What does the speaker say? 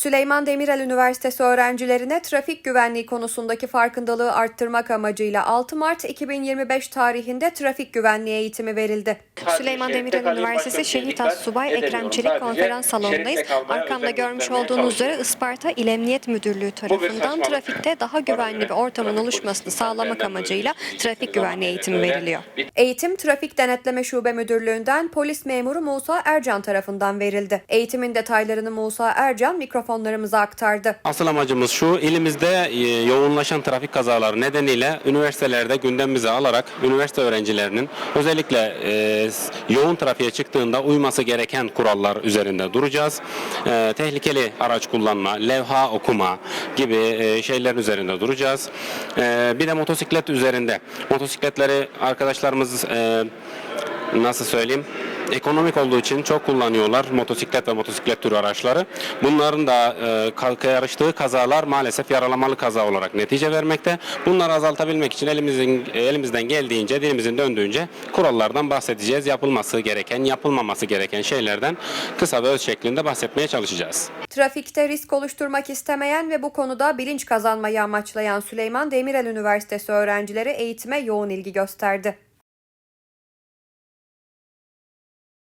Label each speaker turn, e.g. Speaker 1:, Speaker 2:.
Speaker 1: Süleyman Demirel Üniversitesi öğrencilerine trafik güvenliği konusundaki farkındalığı arttırmak amacıyla 6 Mart 2025 tarihinde trafik güvenliği eğitimi verildi. Süleyman Demirel Üniversitesi Şehit Assubay Ekrem Çelik konferans salonundayız. Arkamda görmüş olduğunuz üzere Isparta İl Emniyet Müdürlüğü tarafından trafikte daha güvenli bir ortamın oluşmasını sağlamak amacıyla trafik güvenliği eğitimi veriliyor. Eğitim Trafik Denetleme Şube Müdürlüğü'nden polis memuru Musa Ercan tarafından verildi. Eğitimin detaylarını Musa Ercan mikrofonlarımıza aktardı.
Speaker 2: Asıl amacımız şu, ilimizde e, yoğunlaşan trafik kazaları nedeniyle üniversitelerde gündemimize alarak üniversite öğrencilerinin özellikle e, yoğun trafiğe çıktığında uyması gereken kurallar üzerinde duracağız. E, tehlikeli araç kullanma, levha okuma gibi e, şeylerin üzerinde duracağız. E, bir de motosiklet üzerinde. Motosikletleri arkadaşlarımız e, nasıl söyleyeyim? Ekonomik olduğu için çok kullanıyorlar motosiklet ve motosiklet türü araçları. Bunların da e, ka- yarıştığı kazalar maalesef yaralamalı kaza olarak netice vermekte. Bunları azaltabilmek için elimizin elimizden geldiğince, dilimizin döndüğünce kurallardan bahsedeceğiz. Yapılması gereken, yapılmaması gereken şeylerden kısa ve öz şeklinde bahsetmeye çalışacağız.
Speaker 1: Trafikte risk oluşturmak istemeyen ve bu konuda bilinç kazanmayı amaçlayan Süleyman Demirel Üniversitesi öğrencileri eğitime yoğun ilgi gösterdi.